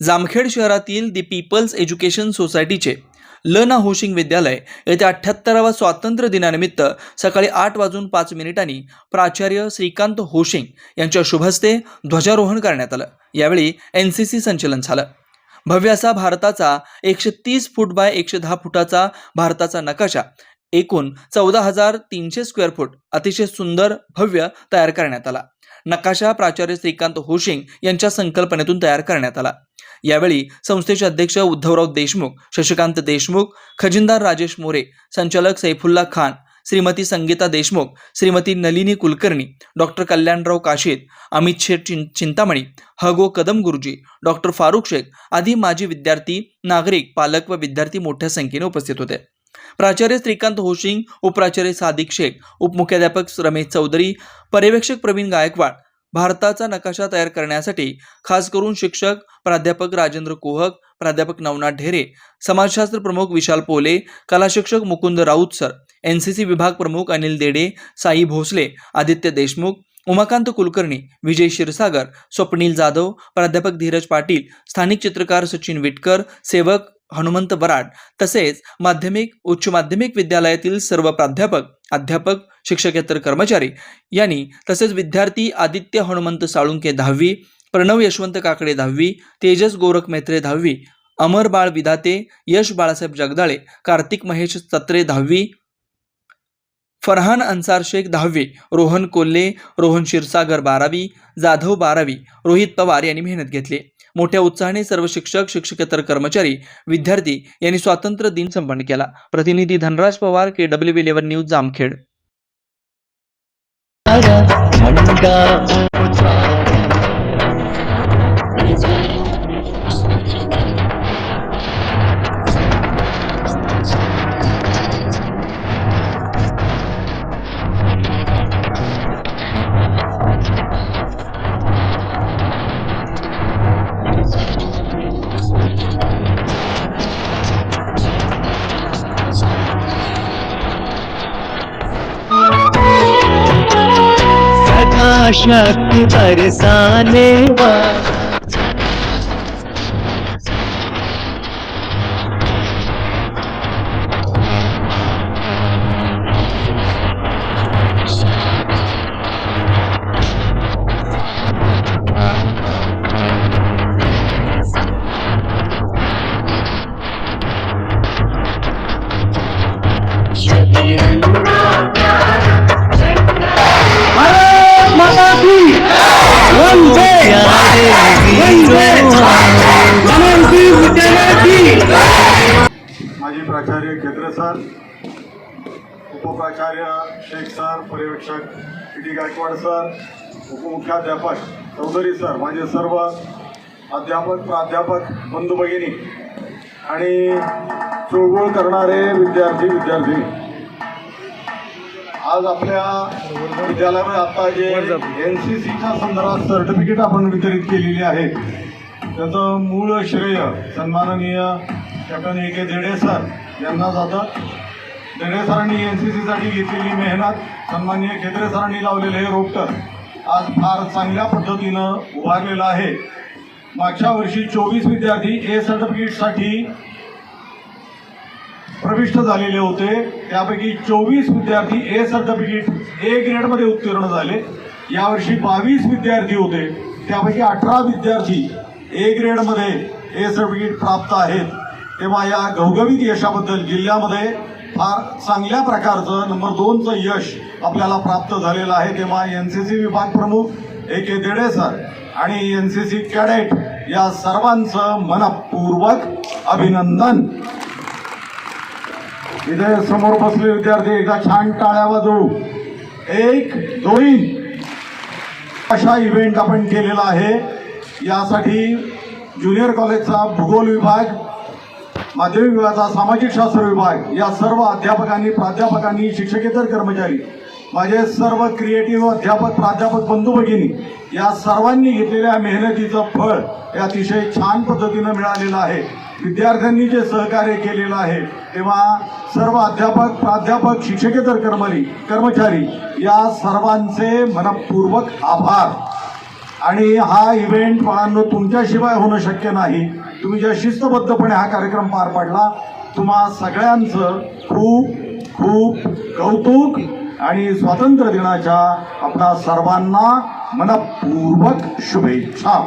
जामखेड शहरातील दी people's education सोसायटीचे ना होशिंग विद्यालय येत्या अठ्ठ्याहत्तरावा स्वातंत्र्य दिनानिमित्त सकाळी आठ वाजून पाच मिनिटांनी प्राचार्य श्रीकांत होशिंग यांच्या शुभस्ते ध्वजारोहण करण्यात आलं. यावेळी एन सी सी संचलन झालं. भव्य असा भारताचा एकशे तीस फूट बाय एकशे दहा फुटाचा भारताचा नकाशा एकूण चौदा हजार तीनशे स्क्वेअर फूट अतिशय सुंदर भव्य तयार करण्यात आला. नकाशा प्राचार्य श्रीकांत होशिंग यांच्या संकल्पनेतून तयार करण्यात आला. यावेळी संस्थेचे अध्यक्ष उद्धवराव देशमुख शशिकांत देशमुख खजिनदार राजेश मोरे संचालक सैफुल्ला खान श्रीमती संगीता देशमुख श्रीमती नलिनी कुलकर्णी डॉक्टर कल्याणराव काशीद अमित शेठ चिं चिंतामणी हगो कदम गुरुजी डॉक्टर फारुख शेख आदी माजी विद्यार्थी नागरिक पालक व विद्यार्थी मोठ्या संख्येने उपस्थित होते. प्राचार्य श्रीकांत होशिंग उपप्राचार्य सादिक शेख उपमुख्याध्यापक रमेश चौधरी पर्यवेक्षक प्रवीण गायकवाड. भारताचा नकाशा तयार करण्यासाठी खास करून शिक्षक प्राध्यापक राजेंद्र कोहक प्राध्यापक नवनाथ ढेरे समाजशास्त्र प्रमुख विशाल पोले कला शिक्षक Mukund Raut sir N C C विभाग प्रमुख अनिल देडे साई भोसले आदित्य देशमुख उमाकांत कुलकर्णी विजय क्षीरसागर स्वप्नील जाधव प्राध्यापक धीरज पाटील स्थानिक चित्रकार सचिन विटकर सेवक हनुमंत बराड तसेच माध्यमिक उच्च माध्यमिक विद्यालयातील सर्व प्राध्यापक अध्यापक शिक्षकेतर कर्मचारी यांनी तसेच विद्यार्थी आदित्य हनुमंत साळुंके दहावी प्रणव यशवंत काकडे दहावी तेजस गोरख मेत्रे दहावी अमर बाळ विधाते यश बाळासाहेब जगदाळे कार्तिक महेश सत्रे दहावी फरहान अन्सार शेख दहावी रोहन कोल्हे रोहन क्षीरसागर बारावी जाधव बारावी रोहित पवार यांनी मेहनत घेतली. मोठ्या उत्साहाने सर्व शिक्षक शिक्षकेतर कर्मचारी विद्यार्थी यांनी स्वातंत्र्य दिन संपन्न केला. प्रतिनिधी Dhanraj Pawar K W eleven news Jamkhed. शक्ति बरसाने वाला प्राचार्य खेत्र सर उपप्राचार्य शेख सर पर्यवेक्षक पी टी गायकवाड सर उपमुख्याध्यापक चौधरी सर माझे सर्व अध्यापक प्राध्यापक बंधू भगिनी आणि चळवळ करणारे विद्यार्थी विद्यार्थी आज आपल्या विद्यालयामध्ये आता जे एन सी सीच्या संदर्भात सर्टिफिकेट आपण वितरित केलेली आहे त्याचं मूळ श्रेय सन्माननीय कॅप्टन ए के देडे सर यांना जातं. देडे सरांनी एन सी सीसाठी घेतलेली मेहनत सन्माननीय खेत्रे सरांनी लावलेले हे रोपटर आज फार चांगल्या पद्धतीनं उभारलेलं आहे. मागच्या वर्षी चोवीस विद्यार्थी ए सर्टिफिकेटसाठी प्रविष्ट झालेले होते. त्यापैकी चोवीस विद्यार्थी ए सर्टिफिकेट ए ग्रेडमध्ये उत्तीर्ण झाले. यावर्षी बावीस विद्यार्थी होते. त्यापैकी अठरा विद्यार्थी ए ग्रेडमध्ये ए सर्टिफिकेट प्राप्त आहेत. तेव्हा या घवघवीत यशाबद्दल जिल्ह्यामध्ये फार चांगल्या प्रकारचं नंबर दोनचं यश आपल्याला प्राप्त झालेलं आहे. तेव्हा एन सी सी विभाग प्रमुख ए के देडे सर आणि एन सी सी कॅडेट या सर्वांचं मनपूर्वक अभिनंदन. इथे समोर बसले विद्यार्थी एकदा छान टाळ्या वाजवू. एक दोन. अशा इव्हेंट आपण केलेला आहे. यासाठी ज्युनियर कॉलेजचा भूगोल विभाग माध्यमिक विभागाचा सामाजिक शास्त्र विभाग या सर्व अध्यापकांनी प्राध्यापकांनी शिक्षकेतर कर्मचारी माझे सर्व क्रिएटिव्ह अध्यापक प्राध्यापक बंधू भगिनी या सर्वांनी घेतलेल्या मेहनतीचं फळ हे अतिशय छान पद्धतीनं मिळालेलं आहे. विद्यार्थ्यांनी जे सहकार्य केलेलं आहे तेव्हा सर्व अध्यापक प्राध्यापक शिक्षकेतर कर्मचारी कर्मचारी या सर्वांचे मनपूर्वक आभार. आणि हा इव्हेंट बाळांनो तुमच्याशिवाय होणं शक्य नाही. तुम्ही ज्या शिस्तबद्धपणे हा कार्यक्रम पार पाडला तुम्हा सगळ्यांचं खूप खूप कौतुक आणि स्वातंत्र्य दिनाच्या आपल्या सर्वांना मनपूर्वक शुभेच्छा.